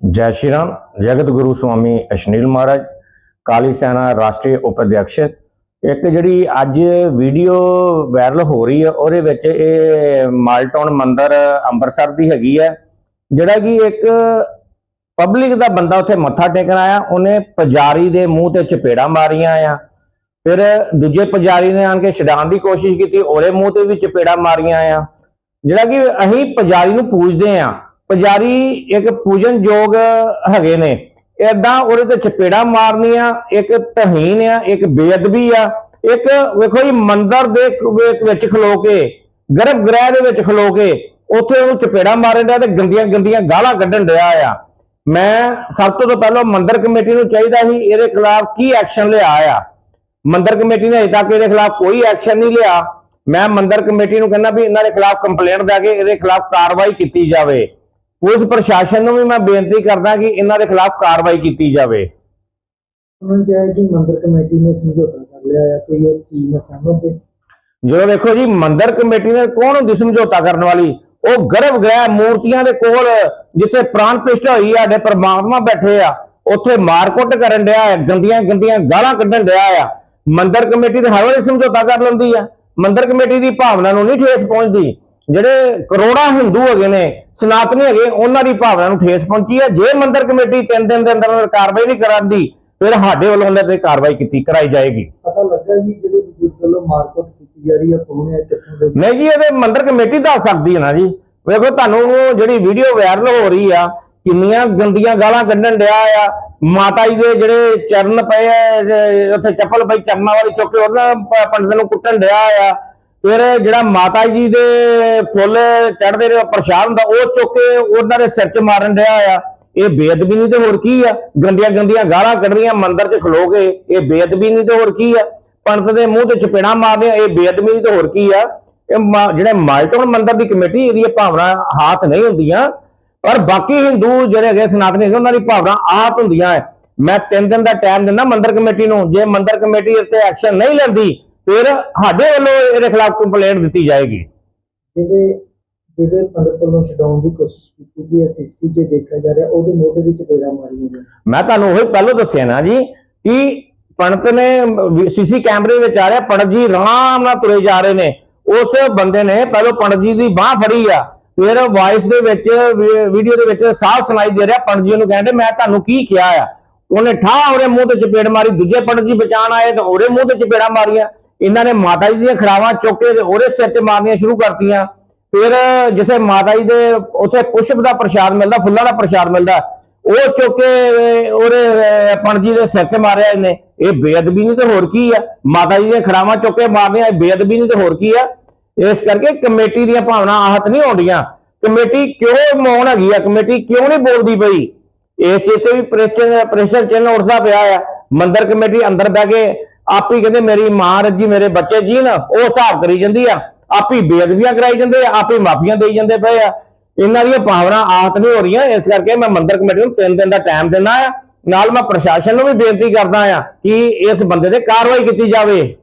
ਜੈ ਸ਼੍ਰੀ ਰਾਮ, ਜਗਤ ਗੁਰੂ ਸਵਾਮੀ ਅਸ਼ਨੀਲ ਮਹਾਰਾਜ, ਕਾਲੀ ਸੈਨਾ ਰਾਸ਼ਟਰੀ ਉਪਾਧਿਅਕਸ਼। ਇੱਕ ਜਿਹੜੀ ਅੱਜ ਵੀਡੀਓ ਵਾਇਰਲ ਹੋ ਰਹੀ ਹੈ, ਉਹਦੇ ਵਿੱਚ ਇਹ ਮਾਲਟਾਊਨ ਮੰਦਰ ਅੰਮ੍ਰਿਤਸਰ ਦੀ ਹੈਗੀ ਹੈ, ਜਿਹੜਾ ਕਿ ਇੱਕ ਪਬਲਿਕ ਦਾ ਬੰਦਾ ਉੱਥੇ ਮੱਥਾ ਟੇਕਣ ਆਇਆ, ਉਹਨੇ ਪੁਜਾਰੀ ਦੇ ਮੂੰਹ ਤੇ ਚਪੇੜਾ ਮਾਰੀਆਂ ਆ। ਫਿਰ ਦੂਜੇ ਪੁਜਾਰੀ ਨੇ ਆਣ ਕੇ ਛਡਾਉਣ ਦੀ ਕੋਸ਼ਿਸ਼ ਕੀਤੀ, ਉਹਦੇ ਮੂੰਹ ਤੇ ਵੀ ਚਪੇੜਾ ਮਾਰੀਆਂ ਆ। ਜਿਹੜਾ ਕਿ ਅਸੀਂ ਪੁਜਾਰੀ ਨੂੰ ਪੂਜਦੇ ਆ ਪੁਜਾਰੀ ਇੱਕ ਪੂਜਨ ਯੋਗ ਹੈਗੇ ਨੇ। ਏਦਾਂ ਉਹਦੇ ਤੇ ਚਪੇੜਾ ਮਾਰਨੀਆਂ, ਇੱਕ ਤਹੀਨ ਆ, ਇੱਕ ਬੇਅਦਬੀ ਆ। ਇੱਕ ਵੇਖੋ ਜੀ, ਮੰਦਰ ਦੇ ਵਿੱਚ- ਖਲੋ ਕੇ ਗਰਭ ਗ੍ਰਹਿ ਦੇ ਵਿੱਚ ਖਲੋ ਕੇ, ਉੱਥੇ ਉਹਨੂੰ ਚਪੇੜਾ ਮਾਰਨ ਡਿਆ ਤੇ ਗੰਦੀਆਂ ਗੰਦੀਆਂ ਗਾਲਾਂ ਕੱਢਣ ਡਿਆ ਆ। ਮੈਂ ਸਭ ਤੋਂ ਪਹਿਲਾਂ ਮੰਦਰ ਕਮੇਟੀ ਨੂੰ ਚਾਹੀਦਾ ਸੀ, ਇਹਦੇ ਖਿਲਾਫ ਕੀ ਐਕਸ਼ਨ ਲਿਆ ਆ। ਮੰਦਰ ਕਮੇਟੀ ਨੇ ਅਜੇ ਤੱਕ ਇਹਦੇ ਖਿਲਾਫ ਕੋਈ ਐਕਸ਼ਨ ਨਹੀਂ ਲਿਆ। ਮੈਂ ਮੰਦਰ ਕਮੇਟੀ ਨੂੰ ਕਹਿੰਦਾ ਵੀ ਇਹਨਾਂ ਦੇ ਖਿਲਾਫ ਕੰਪਲੇਂਟ ਦੇ ਕੇ ਇਹਦੇ ਖਿਲਾਫ ਕਾਰਵਾਈ ਕੀਤੀ ਜਾਵੇ। ਪੁਲਿਸ ਪ੍ਰਸ਼ਾਸਨ ਨੂੰ ਵੀ ਮੈਂ ਬੇਨਤੀ ਕਰਦਾ ਕਿ ਇਹਨਾਂ ਦੇ ਖਿਲਾਫ ਕਾਰਵਾਈ ਕੀਤੀ ਜਾਵੇ। ਉਹਨਾਂ ਨੇ ਕਿਹਾ ਕਿ ਮੰਦਰ ਕਮੇਟੀ ਨੇ ਸਮਝੌਤਾ ਕਰ ਲਿਆ ਹੈ ਕੋਈ ਇਸ ਚੀਜ਼ ਨਾਲ ਸਹਿਮਤ ਹੈ? ਜਦੋਂ ਵੇਖੋ ਜੀ ਮੰਦਰ ਕਮੇਟੀ ਨੇ ਕੌਣ ਹੁੰਦੀ ਸਮਝੌਤਾ ਕਰਨ ਵਾਲੀ? ਉਹ ਗਰਭ ਗ੍ਰਹਿ ਮੂਰਤੀਆਂ ਦੇ ਕੋਲ ਜਿੱਥੇ ਪ੍ਰਾਨ ਪ੍ਰਤਿਸ਼ਠਾ ਹੋਈ ਆ ਸਾਡੇ ਪਰਮਾਤਮਾ ਬੈਠੇ ਆ ਉੱਥੇ ਮਾਰਕੁੱਟ ਕਰਨ ਡਿਆ ਹੈ ਗੰਦੀਆਂ ਗੰਦੀਆਂ ਗਾਲਾਂ ਕੱਢਣ ਡਿਆ ਆ। ਮੰਦਰ ਕਮੇਟੀ ਤੇ ਹਰ ਵੇਲੇ ਸਮਝੌਤਾ ਕਰ ਲੈਂਦੀ ਆ। ਮੰਦਰ ਕਮੇਟੀ ਦੀ ਭਾਵਨਾ ਨੂੰ ਨਹੀਂ ਠੇਸ ਪਹੁੰਚਦੀ। ਜਿਹੜੇ ਕਰੋੜਾਂ ਹਿੰਦੂ ਹੈਗੇ ਨੇ ਸਨਾਤਨੀ ਹੈਗੇ ਉਹਨਾਂ ਦੀ ਭਾਵਨਾ ਨੂੰ ਠੇਸ ਪਹੁੰਚੀ ਹੈ। ਜੇ ਮੰਦਰ ਕਮੇਟੀ ਤਿੰਨ ਦਿਨ ਦੇ ਅੰਦਰ ਅੰਦਰ ਕਾਰਵਾਈ ਨਹੀਂ ਕਰਾਂਦੀ ਫਿਰ ਸਾਡੇ ਵੱਲੋਂ ਉਹਨਾਂ ਤੇ ਕਾਰਵਾਈ ਕੀਤੀ ਕਰਾਈ ਜਾਏਗੀ। ਪਤਾ ਲੱਗਾ ਜੀ ਜਿਹੜੇ ਬਜ਼ੁਰਗ ਵੱਲੋਂ ਮਾਰਕੁੱਟ ਕੀਤੀ ਜਾ ਰਹੀ ਹੈ ਕੌਣ ਹੈ ਕਿੱਥੋਂ ਦੇ? ਨਹੀਂ ਜੀ ਇਹਦੇ ਮੰਦਰ ਕਮੇਟੀ ਦੱਸ ਸਕਦੀ ਹੈ ਨਾ ਜੀ। ਵੇਖੋ ਤੁਹਾਨੂੰ ਜਿਹੜੀ ਵੀਡੀਓ ਵਾਇਰਲ ਹੋ ਰਹੀ ਆ ਕਿੰਨੀਆਂ ਗੰਦੀਆਂ ਗਾਲਾਂ ਕੱਢਣ ਡਿਆ ਆ। ਮਾਤਾ ਜੀ ਦੇ ਜਿਹੜੇ ਚਰਨ ਪਏ ਉੱਥੇ ਚੱਪਲ ਪਈ ਚਰਨਾਂ ਵਾਲੀ ਚੁੱਕ ਕੇ ਉਹਨਾਂ ਪੰਡਤ ਨੂੰ ਕੁੱਟਣ ਡਿਆ ਆ। ਫਿਰ ਜਿਹੜਾ ਮਾਤਾ ਜੀ ਦੇ ਫੁੱਲ ਚੜਦੇ ਨੇ ਪ੍ਰਸ਼ਾਦ ਹੁੰਦਾ, ਉਹ ਚੁੱਕ ਕੇ ਉਹਨਾਂ ਦੇ ਸਿਰ 'ਚ ਮਾਰਨ ਰਿਹਾ ਆ। ਇਹ ਬੇਅਦਬੀ ਨਹੀਂ ਤੇ ਹੋਰ ਕੀ ਆ? ਗੰਦੀਆਂ ਗੰਦੀਆਂ ਗਾਲਾਂ ਕੱਢਣੀਆਂ ਮੰਦਰ 'ਚ ਖਲੋ ਕੇ, ਇਹ ਬੇਅਦਬੀ ਨਹੀਂ ਤੇ ਹੋਰ ਕੀ ਆ? ਪੰਡਤ ਦੇ ਮੂੰਹ ਤੇ ਚਪੇੜਾ ਮਾਰਦੇ ਇਹ ਬੇਅਦਬੀ ਨਹੀਂ ਤੇ ਹੋਰ ਕੀ ਆ? ਇਹ ਮਾ- ਜਿਹੜੇ ਮਾਲਟੋਨ ਮੰਦਰ ਦੀ ਕਮੇਟੀ ਇਹਦੀ ਇਹ ਭਾਵਨਾ ਹਾਥ ਨਹੀਂ ਹੁੰਦੀਆਂ, ਪਰ ਬਾਕੀ ਹਿੰਦੂ ਜਿਹੜੇ ਹੈਗੇ, ਸਨਾਤਨੀ ਹੈਗੇ, ਉਹਨਾਂ ਦੀ ਭਾਵਨਾ ਆਪ ਹੁੰਦੀਆਂ ਹੈ ਮੈਂ 3 ਦਿਨ ਦਾ ਟਾਈਮ ਦਿੰਦਾ ਮੰਦਰ ਕਮੇਟੀ ਨੂੰ। ਜੇ ਮੰਦਰ ਕਮੇਟੀ ਇੱਥੇ ਐਕਸ਼ਨ ਨਹੀਂ ਲੈਂਦੀ ਫਿਰ ਸਾਡੇ ਵੱਲੋਂ ਇਹਦੇ ਖਿਲਾਫ ਕੰਪਲੇਂਟ ਦਿੱਤੀ ਜਾਏਗੀ। ਜਿਹਦੇ ਜਿਹਦੇ ਪੰਡਤ ਵੱਲੋਂ ਛਡਾਉਣ ਦੀ ਕੋਸ਼ਿਸ਼ ਕੀਤੀ ਗਈ ਹੈ ਸਿਸਟੀ 'ਚ ਦੇਖਿਆ ਜਾ ਰਿਹਾ ਉਹਦੇ ਮੋਢੇ ਵਿੱਚ ਪੇੜਾ ਮਾਰੀਆਂ ਨੇ ਮੈਂ ਤੁਹਾਨੂੰ ਉਹੀ ਪਹਿਲਾਂ ਦੱਸਿਆ ਨਾ ਜੀ ਕਿ ਪੰਡਤ ਨੇ ਸੀਸੀ ਕੈਮਰੇ ਵਿੱਚ ਆ ਰਿਹਾ ਪੰਡਤ ਜੀ ਆਰਾਮ ਨਾਲ ਤੁਰੇ ਜਾ ਰਹੇ ਨੇ। ਉਸ ਬੰਦੇ ਨੇ ਪਹਿਲਾਂ ਪੰਡਤ ਜੀ ਦੀ ਬਾਹ ਫੜੀ ਆ ਫਿਰ ਵਾਇਸ ਦੇ ਵਿੱਚ ਵੀਡੀਓ ਦੇ ਵਿੱਚ ਸਾਫ਼ ਸੁਣਾਈ ਦੇ ਰਿਹਾ ਪੰਡਤ ਜੀ ਨੂੰ ਕਹਿੰਦੇ ਮੈਂ ਤੁਹਾਨੂੰ ਕੀ ਕਿਹਾ ਆ? ਉਹਨੇ ਠਾਹ ਉਹਦੇ ਮੂੰਹ ਤੇ ਚਪੇੜ ਮਾਰੀ ਦੂਜੇ ਪੰਡਤ ਜੀ ਬਚਾਣ ਆਏ ਤਾਂ ਉਹਦੇ ਮੂੰਹ ਤੇ ਚਪੇੜਾਂ ਮਾਰੀਆਂ। ਇਹਨਾਂ ਨੇ ਮਾਤਾ ਜੀ ਦੀਆਂ ਖੜਾਵਾਂ ਚੁੱਕ ਕੇ ਉਹਦੇ ਸਿਰ ਤੇ ਮਾਰਨੀਆਂ ਸ਼ੁਰੂ ਕਰਤੀਆਂ। ਫਿਰ ਜਿੱਥੇ ਮਾਤਾ ਜੀ ਦੇ ਉੱਥੇ ਪੁਸ਼ਪ ਦਾ ਪ੍ਰਸ਼ਾਦ ਮਿਲਦਾ ਫੁੱਲਾਂ ਦਾ ਪ੍ਰਸ਼ਾਦ ਮਿਲਦਾ ਉਹ ਚੁੱਕ ਕੇ ਉਹਦੇ ਅਹ, ਜੀ ਦੇ ਸਿਰ ਤੇ ਮਾਰਿਆ ਇਹਨੇ। ਇਹ ਬੇਅਦਬੀ ਨਹੀਂ ਤੇ ਹੋਰ ਕੀ ਆ? ਮਾਤਾ ਜੀ ਦੀਆਂ ਖੜਾਵਾਂ ਚੁੱਕ ਕੇ ਮਾਰਨੀਆਂ ਇਹ ਬੇਅਦਬੀ ਨਹੀਂ ਤੇ ਹੋਰ ਕੀ ਆ? ਇਸ ਕਰਕੇ ਕਮੇਟੀ ਦੀਆਂ ਭਾਵਨਾ ਆਹਤ ਨਹੀਂ ਹੁੰਦੀਆਂ ਕਮੇਟੀ ਕਿਉਂ ਮੌਨ ਹੈਗੀ ਆ? ਕਮੇਟੀ ਕਿਉਂ ਨਹੀਂ ਬੋਲਦੀ ਪਈ? ਇਸ ਚੀਜ਼ ਤੇ ਵੀ ਪ੍ਰੈਸ਼ਰ ਪ੍ਰੈਸ਼ਰ ਚਿੰਨ ਉੱਠਦਾ ਪਿਆ ਆ। ਮੰਦਰ ਕਮੇਟੀ ਅੰਦਰ ਬਹਿ ਕੇ ਆਪ ਹੀ ਕਹਿੰਦੇ ਮੇਰੀ ਮਾਂ ਰੱਜੀ ਮੇਰੇ ਬੱਚੇ ਜੀ ਨਾ ਉਹ ਹਿਸਾਬ ਕਰੀ ਜਾਂਦੀ ਆ। ਆਪ ਹੀ ਬੇਅਦਬੀਆਂ ਕਰਾਈ ਜਾਂਦੇ ਆ, ਆਪ ਹੀ ਮਾਫੀਆਂ ਦੇਈ ਜਾਂਦੇ ਪਏ ਆ। ਇਹਨਾਂ ਦੀਆਂ ਭਾਵਨਾ ਆਹਤ ਨਹੀਂ ਹੋ ਰਹੀਆਂ, ਇਸ ਕਰਕੇ ਮੈਂ ਮੰਦਰ ਕਮੇਟੀ ਨੂੰ 3 ਦਿਨ ਦਾ ਟਾਈਮ ਦਿੰਦਾ ਆ। ਨਾਲ ਮੈਂ ਪ੍ਰਸ਼ਾਸਨ ਨੂੰ ਵੀ ਬੇਨਤੀ ਕਰਦਾ ਆ ਕਿ ਇਸ ਬੰਦੇ ਤੇ ਕਾਰਵਾਈ ਕੀਤੀ ਜਾਵੇ।